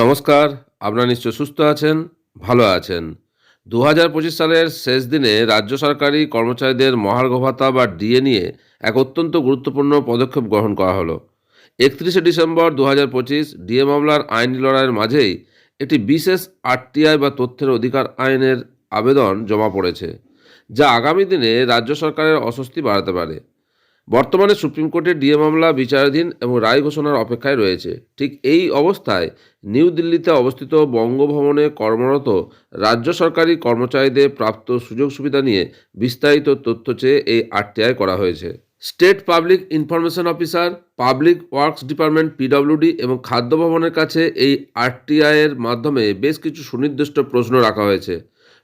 নমস্কার, আপনারা নিশ্চয় সুস্থ আছেন, ভালো আছেন। দু হাজার পঁচিশ সালের শেষ দিনে রাজ্য সরকারি কর্মচারীদের মহার্ঘ ভাতা বা ডিএ নিয়ে এক অত্যন্ত গুরুত্বপূর্ণ পদক্ষেপ গ্রহণ করা হলো। একত্রিশে ডিসেম্বর দু হাজার পঁচিশ ডিএ মামলার আইনি লড়াইয়ের মাঝেই একটি বিশেষ আরটিআই বা তথ্যের অধিকার আইনের আবেদন জমা পড়েছে, যা আগামী দিনে রাজ্য সরকারের অস্বস্তি বাড়াতে পারে। বর্তমানে সুপ্রিম কোর্টে ডিএ মামলা বিচারাধীন এবং রায় ঘোষণার অপেক্ষায় রয়েছে। ঠিক এই অবস্থায় নিউ দিল্লিতে অবস্থিত বঙ্গভবনে কর্মরত রাজ্য সরকারি কর্মচারীদের প্রাপ্ত সুযোগ সুবিধা নিয়ে বিস্তারিত তথ্য চেয়ে এই আরটিআই করা হয়েছে। State public information officer, public works department PWD এবং খাদ্য ভবনের কাছে এই আরটিআইয়ের মাধ্যমে বেশ কিছু সুনির্দিষ্ট প্রশ্ন রাখা হয়েছে।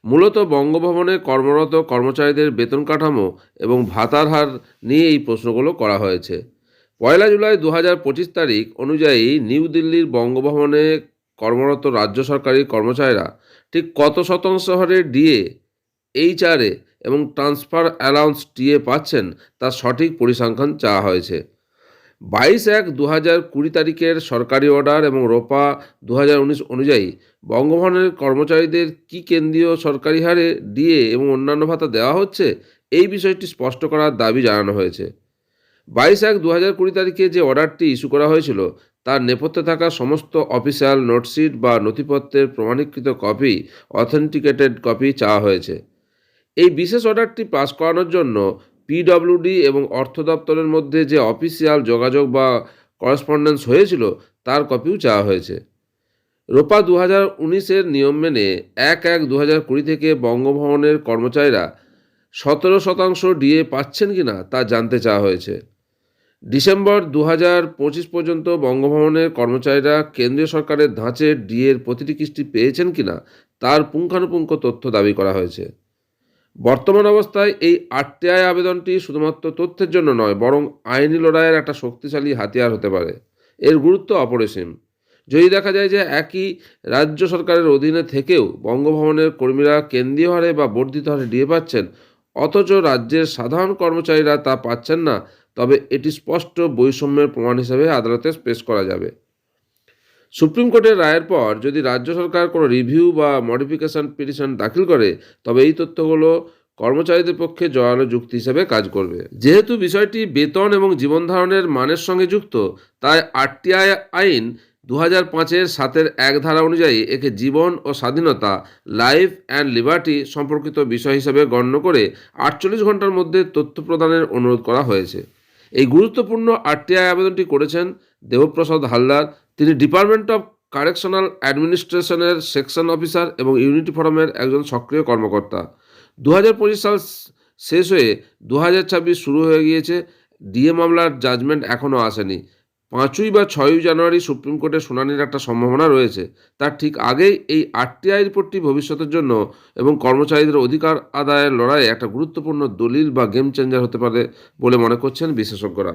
মূলত বঙ্গভবনে কর্মরত কর্মচারীদের বেতন কাঠামো এবং ভাতার হার নিয়ে এই প্রশ্নগুলো করা হয়েছে। পয়লা জুলাই দু পঁচিশ তারিখ অনুযায়ী নিউ দিল্লির বঙ্গভবনে কর্মরত রাজ্য সরকারি কর্মচারীরা ঠিক কত শতাংশ হারে D A H R A এবং ট্রান্সফার অ্যালাউন্স টিএ পাচ্ছেন তার সঠিক পরিসংখ্যান চাওয়া হয়েছে। বাইশ এক দু হাজার কুড়ি তারিখের সরকারি অর্ডার এবং রোপা দু হাজার উনিশ অনুযায়ী বঙ্গভবনের কর্মচারীদের কি কেন্দ্রীয় সরকারি হারে ডিএ এবং অন্যান্য ভাতা দেওয়া হচ্ছে, এই বিষয়টি স্পষ্ট করার দাবি জানানো হয়েছে। বাইশ এক দু হাজার কুড়ি তারিখে যে অর্ডারটি ইস্যু করা হয়েছিল, তার নেপথ্যে থাকা সমস্ত অফিসিয়াল নোটশিট বা নথিপত্রের প্রমাণীকৃত কপি, অথেন্টিকেটেড কপি চাওয়া হয়েছে। এই বিশেষ অর্ডারটি পাস করানোর জন্য পিডব্লিউডি এবং অর্থ দপ্তরের মধ্যে যে অফিসিয়াল যোগাযোগ বা করসপন্ডেন্স হয়েছিল, তার কপিও চাওয়া হয়েছে। রোপা দু হাজার উনিশের নিয়ম মেনে এক এক দু হাজার কুড়ি থেকে বঙ্গভবনের কর্মচারীরা সতেরো শতাংশ ডিএ পাচ্ছেন কি না তা জানতে চাওয়া হয়েছে। ডিসেম্বর দু হাজার পঁচিশ পর্যন্ত বঙ্গভবনের কর্মচারীরা কেন্দ্রীয় সরকারের ধাঁচের ডিএর প্রতিটি কিস্তি পেয়েছেন কিনা, তার পুঙ্খানুপুঙ্খ তথ্য দাবি করা হয়েছে। বর্তমান অবস্থায় এই আরটিআই আবেদনটি শুধুমাত্র তথ্যের জন্য নয়, বরং আইনি লড়াইয়ের একটা শক্তিশালী হাতিয়ার হতে পারে। এর গুরুত্ব অপরিসীম। যদি দেখা যায় যে একই রাজ্য সরকারের অধীনে থেকেও বঙ্গভবনের কর্মীরা কেন্দ্রীয় হারে বা বর্ধিত হারে ডিএ পাচ্ছেন, অথচ রাজ্যের সাধারণ কর্মচারীরা তা পাচ্ছেন না, তবে এটি স্পষ্ট বৈষম্যের প্রমাণ হিসেবে আদালতে পেশ করা যাবে। সুপ্রিম কোর্টের রায়ের পর যদি রাজ্য সরকার কোনো রিভিউ বা মডিফিকেশন পিটিশন দাখিল করে, তবে এই তথ্যগুলো কর্মচারীদের পক্ষে জয়ালো যুক্তি হিসেবে কাজ করবে। যেহেতু বিষয়টি বেতন এবং জীবনধারণের মানের সঙ্গে যুক্ত, তাই আরটিআই আইন দু হাজার পাঁচের সাতের এক ধারা অনুযায়ী একে জীবন ও স্বাধীনতা, লাইফ অ্যান্ড লিবার্টি সম্পর্কিত বিষয় হিসেবে গণ্য করে আটচল্লিশ ঘণ্টার মধ্যে তথ্য প্রদানের অনুরোধ করা হয়েছে। এই গুরুত্বপূর্ণ আরটিআই আবেদনটি করেছেন দেবপ্রসাদ হালদার তিনি ডিপার্টমেন্ট অফ কারেকশনাল অ্যাডমিনিস্ট্রেশনের সেকশন অফিসার এবং ইউনিটি ফোরামের একজন সক্রিয় কর্মকর্তা। দু হাজার পঁচিশ সাল শেষ হয়ে দু হাজার ছাব্বিশ শুরু হয়ে গিয়েছে। ডিএ মামলার জাজমেন্ট এখনও আসেনি। পাঁচই বা ছয়ই জানুয়ারি সুপ্রিম কোর্টে শুনানির একটা সম্ভাবনা রয়েছে। তার ঠিক আগেই এই আরটিআই রিপোর্টটি ভবিষ্যতের জন্য এবং কর্মচারীদের অধিকার আদায়ের লড়াইয়ে একটা গুরুত্বপূর্ণ দলিল বা গেম চেঞ্জার হতে পারে বলে মনে করছেন বিশেষজ্ঞরা।